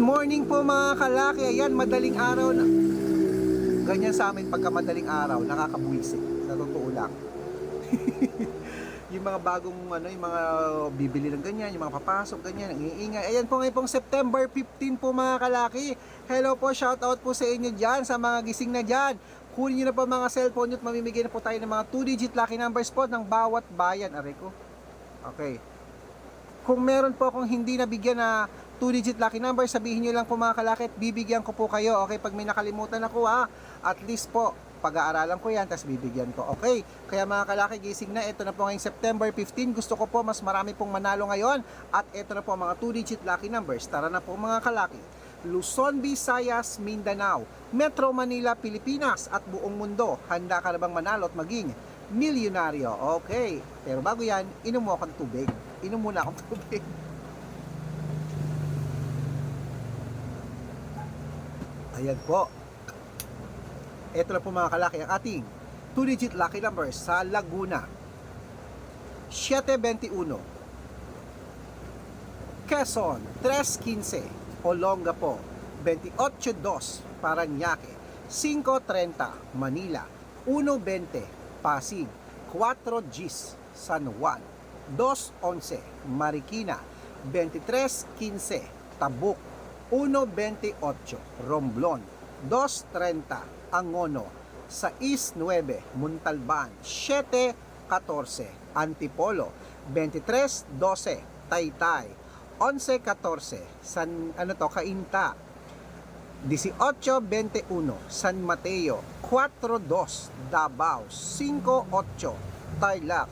morning po mga kalaki. Ayan, madaling araw na. Ganyan sa amin pagka madaling araw, nakakabuisik. Sa totoo lang. yung mga bagong ano, yung mga bibili ng ganyan, yung mga papasok ganyan, ang iingay. Ayan po ngayon pong September 15 po mga kalaki. Hello po, shout out po sa inyo dyan, sa mga gising na dyan. Kunin nyo na po mga cellphone nyo at mamimigay na po tayo ng mga 2-digit lucky numbers po ng bawat bayan. Aray ko. Okay. Kung meron po akong hindi nabigyan na 2-digit lucky number, sabihin nyo lang po mga kalaki at bibigyan ko po kayo. Okay, pag may nakalimutan ako ha, at least po, pag-aaralan ko yan, tapos bibigyan ko. Okay, kaya mga kalaki, gising na. Ito na po ngayong September 15. Gusto ko po mas marami pong manalo ngayon. At ito na po mga 2-digit lucky numbers. Tara na po mga kalaki. Luzon, Visayas, Mindanao, Metro Manila, Pilipinas at buong mundo. Handa ka na bang manalo at maging milyonaryo? Okay, pero bago yan, inom mo akong tubig. Inom muna akong tubig. Ayan po. Ito na po mga kalaki ang ating 2-digit lucky numbers sa Laguna. 721. Quezon, 315. Olongapo, 28.2. Paranaque, 5.30. Manila, 1.20. Pasig, 4 Gs. San Juan, 2.11. Marikina, 23.15. Tabuk, 1.28. Romblon, 2.30. Angono, 6.9. Muntalban, 7.14. Antipolo, 23.12. Taytay, 11.14 San ano to Cainta 18.21 San Mateo 4.2 Davao 5.8 Tarlac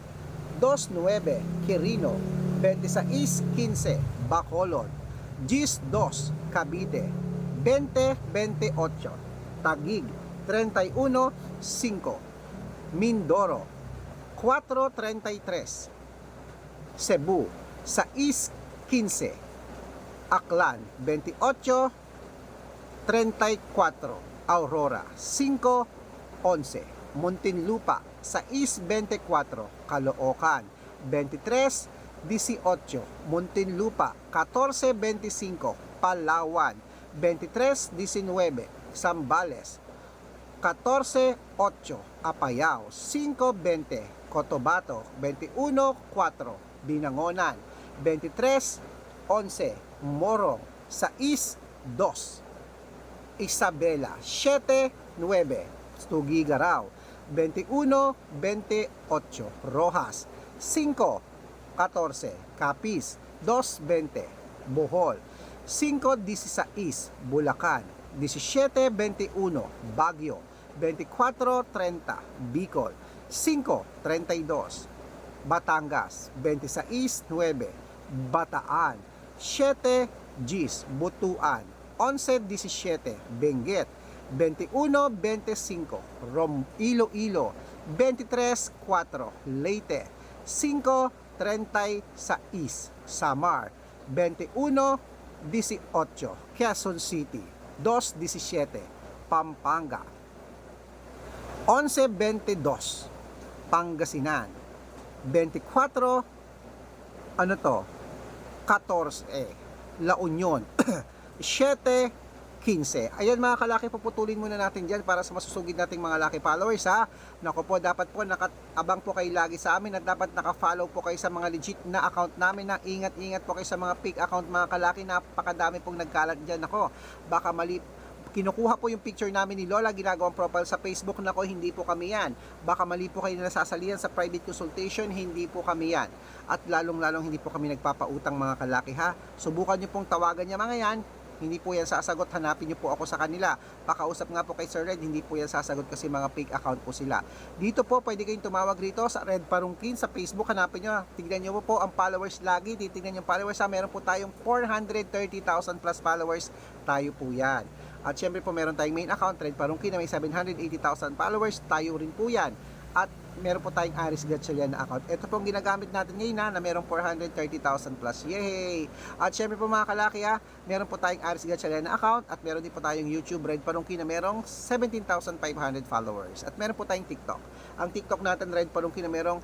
2.9 Quirino 26.15 Bacolod 10.2 Cavite 20.28 Taguig 31.5 Mindoro 4.33 Cebu 6.15 Aklan 28 34 Aurora 5 11 Muntinlupa 6.24 Caloocan 23 18 Muntinlupa 14.25 Palawan 23.19 Zambales 14.8 Apayao 5.20 Cotabato 21.4 Binangonan 23.11 Morong 6.2 Isabela 7.9 Tugigaraw 21.28 Rojas 5.14 Capiz. 2.20 Bohol. 5.16 Bulacan. 17.21 Baguio. 24.30 Bicol. 5.32 Batangas. 26.9 Bataan. 7 Gis Butuan. 11.17 Benguet. 21.25 Rom Iloilo. 23.4 Leyte 5.36 Samar. 21.18 Quezon City. 2.17 Pampanga. 11.22 Pangasinan. 24 ano to? 14 La Union. 7 15 ayan mga kalaki puputulin muna natin dyan para sa masusugid nating mga laki followers ha? Nako po dapat po nakaabang po kayo lagi sa amin at dapat nakafollow po kayo sa mga legit na account namin na ingat ingat po kayo sa mga fake account mga kalaki. Napakadami pong nagkalat dyan ako baka mali kinukuha po yung picture namin ni Lola, ginagawang profile sa Facebook, nako hindi po kami yan. Baka mali po kayo na nasasalihan sa private consultation, hindi po kami yan. At lalong-lalong hindi po kami nagpapautang mga kalaki ha. Subukan nyo pong tawagan niya mga yan, hindi po yan sasagot, hanapin nyo po ako sa kanila. Pakausap nga po kay Sir Red, hindi po yan sasagot kasi mga fake account po sila. Dito po, pwede kayong tumawag rito sa Red Parungkin sa Facebook, hanapin nyo. Tignan nyo po, po ang followers lagi, titignan yung followers ha. Meron po tayong 430,000 plus followers, tayo po yan. At syempre po meron tayong main account, Red Parungkin na may 780,000 followers, tayo rin po yan. At meron po tayong Aris Gatchalian na account. Ito pong ginagamit natin ngayon na, na merong 430,000 plus. Yay! At syempre po mga kalaki ha, meron po tayong Aris Gatchalian na account at meron din po tayong YouTube Red Parungkin na merong 17,500 followers. At meron po tayong TikTok. Ang TikTok natin Red Parungkin na merong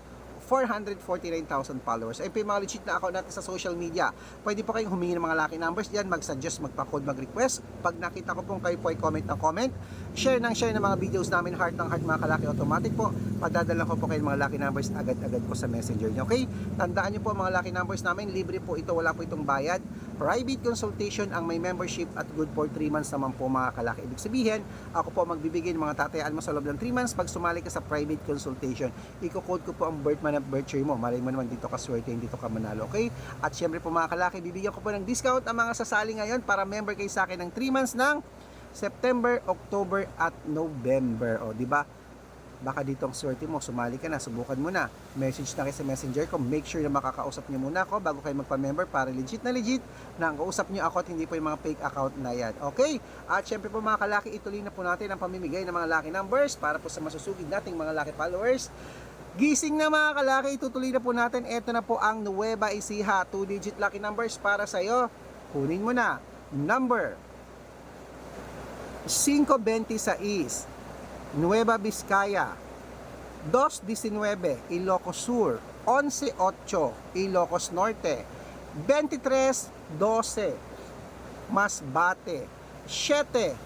449,000 followers. Yung mga legit na account natin sa social media. Pwede po kayong humingi ng mga lucky numbers diyan, mag-suggest, magpa-code, mag-request. Pag nakita ko pong kayo po ay comment ng comment, share ng share ng mga videos namin, heart ng heart mga kalaki automatic po. Padadala ko po kayo ng mga lucky numbers agad-agad po sa messenger niyo. Okay? Tandaan niyo po mga lucky numbers namin, libre po ito, wala po itong bayad. Private consultation ang may membership at good for 3 months naman po mga kalaki. Ibig sabihin, ako po magbibigay ng mga tatayaan mo sa loob ng 3 months pag sumali ka sa private consultation. Iko-code ko po ang birth month at birth year mo. Malay mo naman dito ka swerte, dito ka manalo. Okay? At syempre po mga kalaki, bibigyan ko po ng discount ang mga sasali ngayon para member kayo sa akin ng 3 months ng September, October at November. O, di ba? Baka dito ang swerte mo, sumali ka na, subukan mo na. Message na kayo sa messenger ko, make sure na makakausap niyo muna ako bago kayo magpa-member para legit na legit na ang kausap niyo ako at hindi po yung mga fake account na yan. Okay? At syempre po mga kalaki, ituloy na po natin ang pamimigay ng mga lucky numbers para po sa masusugid nating mga lucky followers. Gising na mga kalaki, itutuloy na po natin. Ito na po ang Nueva Ecija, 2-digit lucky numbers para sa iyo. Kunin mo na. Number 526, Nueva Vizcaya, 219, Ilocos Sur, 118, Ilocos Norte, 2312, Masbate, 71.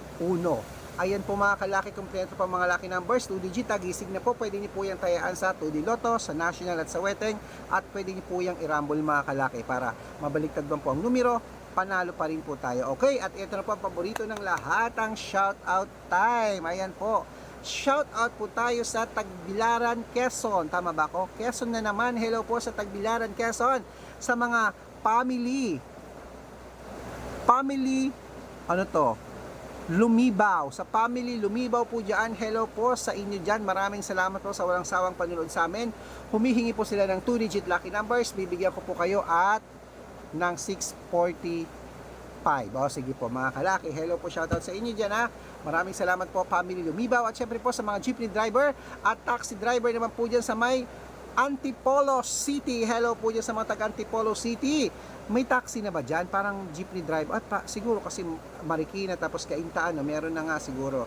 Ayan po mga kalaki kompleto pa mga lucky numbers, 2 digit, tagisig na po, pwede niyo po yung tayaan sa 2D Lotto, sa National at sa Weteng, at pwede niyo po yung i-rumble mga kalaki para mabaliktad lang po ang numero, panalo pa rin po tayo. Okay, at ito na po ang paborito ng lahat, ang shoutout time. Ayan po, shoutout po tayo sa Tagbilaran, Quezon. Tama ba ako? Quezon na naman. Hello po sa Tagbilaran, Quezon. Sa mga family. Family, ano to? Lumibaw. Sa family Lumibaw po dyan, hello po sa inyo dyan. Maraming salamat po sa walang sawang panunood sa amin. Humihingi po sila ng 2-digit lucky numbers. Bibigyan ko po kayo at ng 645. O sige po mga kalaki, hello po shoutout sa inyo dyan ha. Maraming salamat po family Lumibaw at syempre po sa mga jeepney driver at taxi driver naman po dyan sa may Antipolo City. Hello po dyan sa mga taga Antipolo City. May taxi na ba dyan? Parang jeepney driver. At pa, siguro kasi Marikina tapos Kaintaan, no? meron na nga siguro.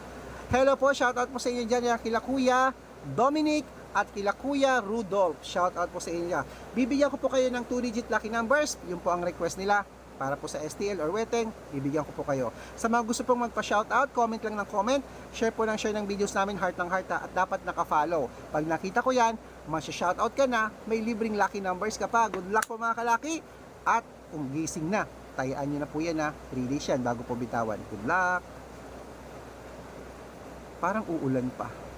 Hello po, shoutout po sa inyo dyan. Yan, kila Kuya Dominic at kila Kuya Rudolph. Shoutout po sa inyo. Bibigyan ko po kayo ng 2-digit lucky numbers. Yun po ang request nila para po sa STL or Weteng, bibigyan ko po kayo. Sa mga gusto pong magpa-shoutout, comment lang ng comment, share po ng share ng videos namin, heart ng heart ha, at dapat naka-follow. Pag nakita ko yan, masya-shoutout ka na, may libreng lucky numbers ka pa. Good luck po mga kalaki, at kung gising na, tayaan nyo na po yan ha, 3 days yan bago po bitawan. Good luck! Parang uulan pa.